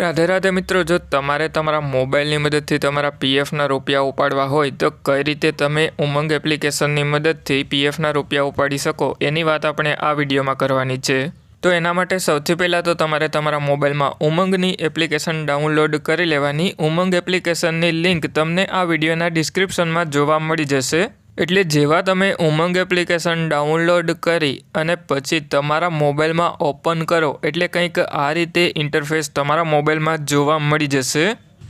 રાધે રાધે મિત્રો, જો તમારે તમારા મોબાઈલની મદદથી તમારા પીએફના રૂપિયા ઉપાડવા હોય, તો કઈ રીતે તમે ઉમંગ એપ્લિકેશનની મદદથી પીએફના રૂપિયા ઉપાડી શકો? એની વાત આપણે આ વિડીયોમાં કરવાની છે. તો એના માટે સૌથી પહેલાં તો તમારે તમારા મોબાઈલમાં ઉમંગની એપ્લિકેશન ડાઉનલોડ કરી લેવાની. ઉમંગ એપ્લિકેશનની લિંક તમને આ વિડીયોના ડિસ્ક્રિપ્શનમાં જોવા મળી જશે. એટલે જેવા તમે ઉમંગ એપ્લિકેશન ડાઉનલોડ કરી અને પછી તમારા મોબાઈલમાં ઓપન કરો, એટલે કંઈક આ રીતે ઇન્ટરફેસ તમારા મોબાઈલમાં જોવા મળી જશે.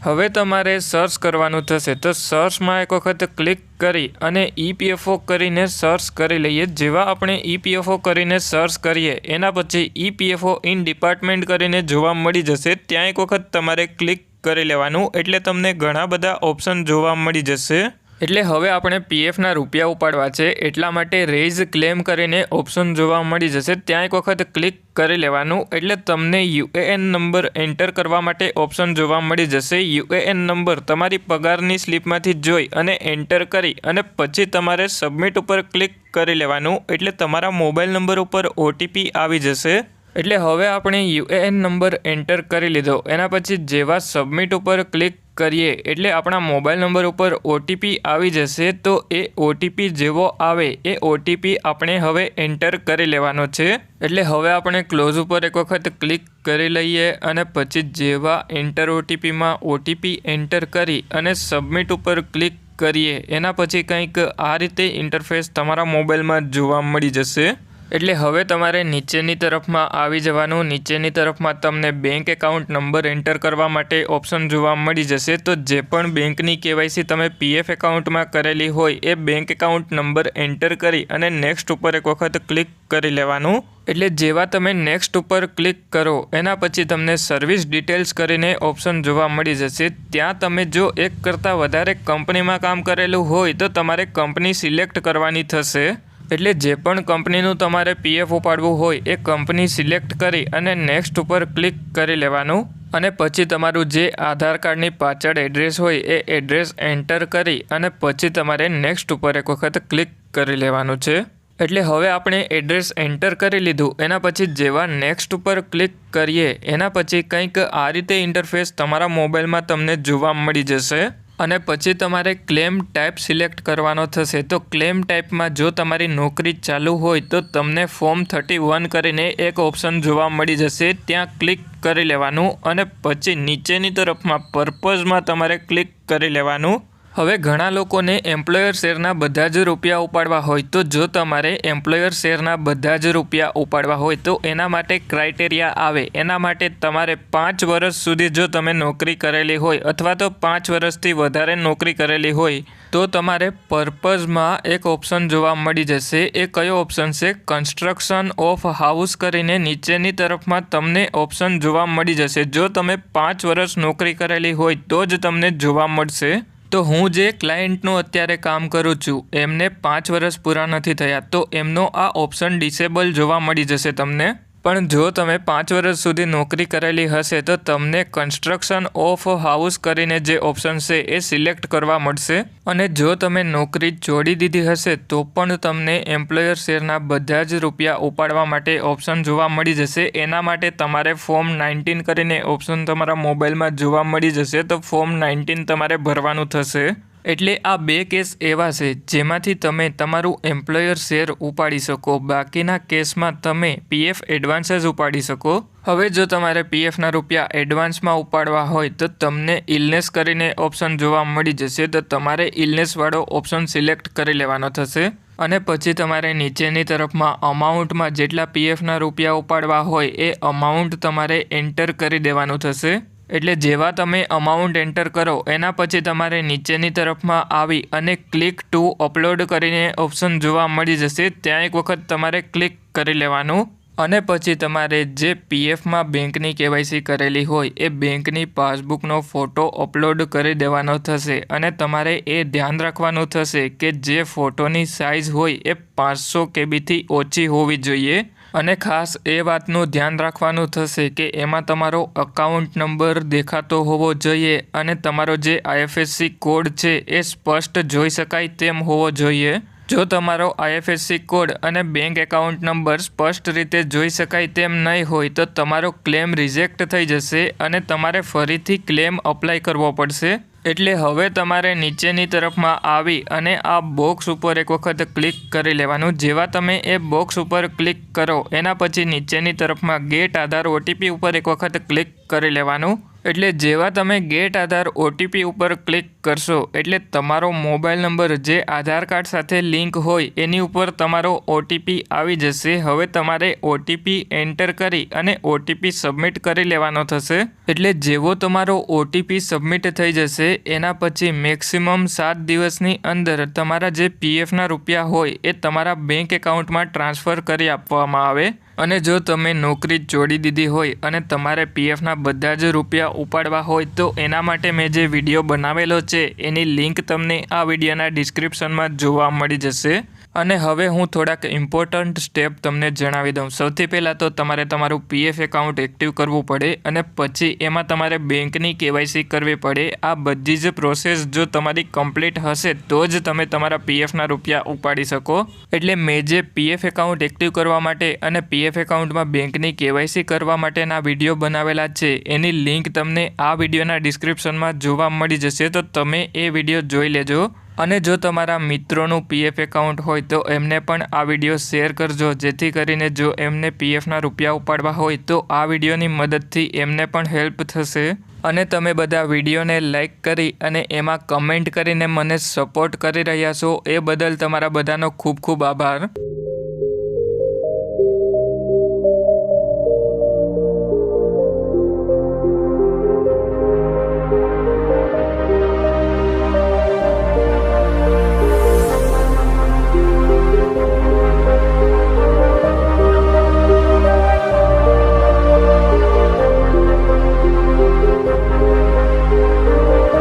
હવે તમારે સર્ચ કરવાનું થશે. તો સર્ચમાં એક વખત ક્લિક કરી અને ઈપીએફઓ કરીને સર્ચ કરી લઈએ. જેવા આપણે ઈપીએફઓ કરીને સર્ચ કરીએ, એના પછી ઈપીએફઓ ઇન ડિપાર્ટમેન્ટ કરીને જોવા મળી જશે. ત્યાં એક વખત તમારે ક્લિક કરી લેવાનું, એટલે તમને ઘણા બધા ઓપ્શન જોવા મળી જશે. એટલે હવે આપણે પીએફના રૂપિયા ઉપાડવા છે. એટલા માટે રેઇઝ ક્લેમ કરીને ઓપ્શન જોવા મળી જશે. ત્યાં એક વખત ક્લિક કરી લેવાનું. એટલે તમને યુએએન નંબર એન્ટર કરવા માટે ઓપ્શન જોવા મળી જશે. યુએએન નંબર તમારી પગારની સ્લીપમાંથી જોઈ અને એન્ટર કરી અને પછી તમારે સબમિટ ઉપર ક્લિક કરી લેવાનું. એટલે તમારા મોબાઈલ નંબર ઉપર ઓટીપી આવી જશે. એટલે હવે આપણે યુએએન નંબર એન્ટર કરી લીધો. એના પછી જેવા સબમિટ ઉપર ક્લિક કરીએ, એટલે આપણા મોબાઈલ નંબર ઉપર ઓટીપી આવી જશે, તો એ ઓટીપી જેવો આવે, એ ઓટીપી આપણે હવે એન્ટર કરી લેવાનો છે. એટલે હવે આપણે ક્લોઝ ઉપર એક વખત ક્લિક કરી લઈએ અને પછી જેવા એન્ટર ઓટીપીમાં ઓટીપી એન્ટર કરી અને સબમિટ ઉપર ક્લિક કરીએ. એના પછી કંઈક આ રીતે ઇન્ટરફેસ તમારા મોબાઈલમાં જોવા મળી જશે. એટલે હવે તમારે નીચેની તરફમાં આવી જવાનું. નીચેની તરફમાં તમને બેંક એકાઉન્ટ નંબર એન્ટર કરવા માટે ઓપ્શન જોવા મળી જશે. તો જે પણ બેંકની કેવાયસી તમે પીએફ એકાઉન્ટમાં કરેલી હોય, એ બેંક એકાઉન્ટ નંબર એન્ટર કરી અને નેક્સ્ટ ઉપર એક વખત ક્લિક કરી લેવાનું. એટલે જેવા તમે નેક્સ્ટ ઉપર ક્લિક કરો, એના પછી તમને સર્વિસ ડિટેલ્સ કરીને ઓપ્શન જોવા મળી જશે. ત્યાં તમે જો એક કરતાં વધારે કંપનીમાં કામ કરેલું હોય, તો તમારે કંપની સિલેક્ટ કરવાની થશે. એટલે જે પણ કંપનીનું તમારે પીએફ ઉપાડવું હોય એ કંપની સિલેક્ટ કરી અને નેક્સ્ટ ઉપર ક્લિક કરી લેવાનું અને પછી તમારું જે આધાર કાર્ડની પાછળ એડ્રેસ હોય એ એડ્રેસ એન્ટર કરી અને પછી તમારે નેક્સ્ટ ઉપર એક વખત ક્લિક કરી લેવાનું છે. એટલે હવે આપણે એડ્રેસ એન્ટર કરી લીધું, એના પછી જેવા નેક્સ્ટ ઉપર ક્લિક કરીએ, એના પછી કંઈક આ રીતે ઇન્ટરફેસ તમારા મોબાઈલમાં તમને જોવા મળી જશે. અને પછી તમારે ક્લેમ ટાઈપ સિલેક્ટ કરવાનો થશે. તો ક્લેમ ટાઈપમાં જો તમારી નોકરી ચાલુ હોય તો તમને ફોર્મ થર્ટી વન કરીને એક ઓપ્શન જોવા મળી જશે. ત્યાં ક્લિક કરી લેવાનું અને પછી નીચેની તરફમાં પર્પઝમાં તમારે ક્લિક કરી લેવાનું. હવે ઘણા લોકોને એમ્પ્લોયર શેરના બધા જ રૂપિયા ઉપાડવા હોય તો જો તમારે એમ્પ્લોયર શેરના બધા જ રૂપિયા ઉપાડવા હોય તો એના માટે ક્રાઇટેરિયા આવે. એના માટે તમારે પાંચ વર્ષ સુધી જો તમે નોકરી કરેલી હોય અથવા તો પાંચ વર્ષથી વધારે નોકરી કરેલી હોય તો તમારે પર્પઝમાં એક ઓપ્શન જોવા મળી જશે. એ કયો ઓપ્શન છે? કન્સ્ટ્રક્શન ઓફ હાઉસ કરીને નીચેની તરફમાં તમને ઓપ્શન જોવા મળી જશે. જો તમે પાંચ વર્ષ નોકરી કરેલી હોય તો જ તમને જોવા મળશે. તો હું જે ક્લાયન્ટનું અત્યારે કામ કરું છું, એમને પાંચ વર્ષ પૂરા નથી થયા, તો એમનો આ ઓપ્શન ડિસેબલ જોવા મળી જશે તમને? પણ જો તમે પાંચ વર્ષ સુધી નોકરી કરેલી હશે, તો તમને કન્સ્ટ્રક્શન ઓફ હાઉસ કરીને જે ઓપ્શન છે એ સિલેક્ટ કરવા મળશે. અને જો તમે નોકરી છોડી દીધી હશે, તો પણ તમને એમ્પ્લોયર શેરના બધા જ રૂપિયા ઉપાડવા માટે ઓપ્શન જોવા મળી જશે. એના માટે તમારે ફોર્મ નાઇન્ટીન કરીને ઓપ્શન તમારા મોબાઈલમાં જોવા મળી જશે, તો ફોર્મ નાઇન્ટીન તમારે ભરવાનું થશે. એટલે આ બે કેસ એવા છે, જેમાંથી તમે તમારું એમ્પ્લોયર શેર ઉપાડી શકો. બાકીના કેસમાં તમે પીએફ એડવાન્સ જ ઉપાડી શકો. હવે જો તમારે પીએફના રૂપિયા એડવાન્સમાં ઉપાડવા હોય, તો તમને ઇલનેસ કરીને ઓપ્શન જોવા મળી જશે. તો તમારે ઇલનેસવાળો ઓપ્શન સિલેક્ટ કરી લેવાનો થશે. અને પછી તમારે નીચેની તરફમાં અમાઉન્ટમાં જેટલા પીએફના રૂપિયા ઉપાડવા હોય, એ અમાઉન્ટ તમારે એન્ટર કરી દેવાનું થશે. એટલે જેવા તમે અમાઉન્ટ એન્ટર કરો, એના પછી તમારે નીચેની તરફમાં આવી અને ક્લિક ટુ અપલોડ કરીને ઓપ્શન જોવા મળી જશે. ત્યાં એક વખત તમારે ક્લિક કરી લેવાનું અને પછી તમારે જે પીએફમાં બેંકની કેવાયસી કરેલી હોય, એ બેંકની પાસબુકનો ફોટો અપલોડ કરી દેવાનો થશે અને તમારે એ ધ્યાન રાખવાનું થશે કે જે ફોટોની સાઇઝ હોય, એ પાંચસો કેબીથી ઓછી હોવી જોઈએ. અને ખાસ એ વાતનું ધ્યાન રાખવાનું થશે કે એમાં તમારો અકાઉન્ટ નંબર દેખાતો હોવો જોઈએ અને તમારો જે આઈએફએસસી કોડ છે એ સ્પષ્ટ જોઈ શકાય તેમ હોવો જોઈએ. જો તમારો આઈએફએસસી કોડ અને બેંક એકાઉન્ટ નંબર સ્પષ્ટ રીતે જોઈ શકાય તેમ નહીં હોય તો તમારો ક્લેમ રિજેક્ટ થઈ જશે અને તમારે ફરીથી ક્લેમ અપ્લાય કરવો પડશે. એટલે હવે તમારે નીચેની તરફમાં આવી અને આ બોક્સ ઉપર એક વખત ક્લિક કરી લેવાનું. જેવા તમે એ બોક્સ ઉપર ક્લિક કરો, એના પછી નીચેની તરફમાં ગેટ આધાર ઓટીપી ઉપર એક વખત ક્લિક કરી લેવાનું. એટલે જેવા તમે ગેટ આધાર ઓટીપી ઉપર ક્લિક કરશો, એટલે તમારો મોબાઈલ નંબર જે આધાર કાર્ડ સાથે લિંક હોય એની ઉપર તમારો ઓટીપી આવી જશે. હવે તમારે ઓટીપી એન્ટર કરી અને ઓટીપી સબમિટ કરી લેવાનો થશે. એટલે જેવો તમારો ઓટીપી સબમિટ થઈ જશે, એના પછી મેક્સિમમ સાત દિવસની અંદર તમારા જે પીએફના રૂપિયા હોય એ તમારા બેંક એકાઉન્ટમાં ટ્રાન્સફર કરી આપવામાં આવે. અને જો તમે નોકરી છોડી દીધી હોય અને તમારે પીએફના બધા જ રૂપિયા ઉપાડવા હોય તો એના માટે મેં જે વીડિયો બનાવેલો છે, એની લિંક તમને આ વિડીયોના ડિસ્ક્રિપ્શનમાં જોવા મળી જશે. અને હવે હું થોડાક ઇમ્પોર્ટન્ટ સ્ટેપ તમને જણાવી દઉં. સૌથી પહેલાં તો તમારે તમારું પીએફ એકાઉન્ટ એક્ટિવ કરવું પડે અને પછી એમાં તમારે બેંકની કેવાયસી કરવી પડે. આ બધી જ પ્રોસેસ જો તમારી કમ્પ્લીટ હશે તો જ તમે તમારા પીએફના રૂપિયા ઉપાડી શકો. એટલે મેં જે પીએફ એકાઉન્ટ એક્ટિવ કરવા માટે અને પીએફ એકાઉન્ટમાં બેંકની કેવાયસી કરવા માટેના વીડિયો બનાવેલા છે, એની લિંક તમને આ વિડીયોના ડિસ્ક્રિપ્શનમાં જોવા મળી જશે. તો તમે એ વીડિયો જોઈ લેજો. અને જો તમારા મિત્રોનું પીએફ એકાઉન્ટ હોય તો એમને પણ આ વીડિયો શેર કરજો. જેથી કરીને જો એમને પીએફના રૂપિયા ઉપાડવા હોય તો આ વિડીયોની મદદથી એમને પણ હેલ્પ થશે. અને તમે બધા વિડીયોને લાઈક કરી અને એમાં કમેન્ટ કરીને મને સપોર્ટ કરી રહ્યા છો એ બદલ તમારા બધાનો ખૂબ ખૂબ આભાર.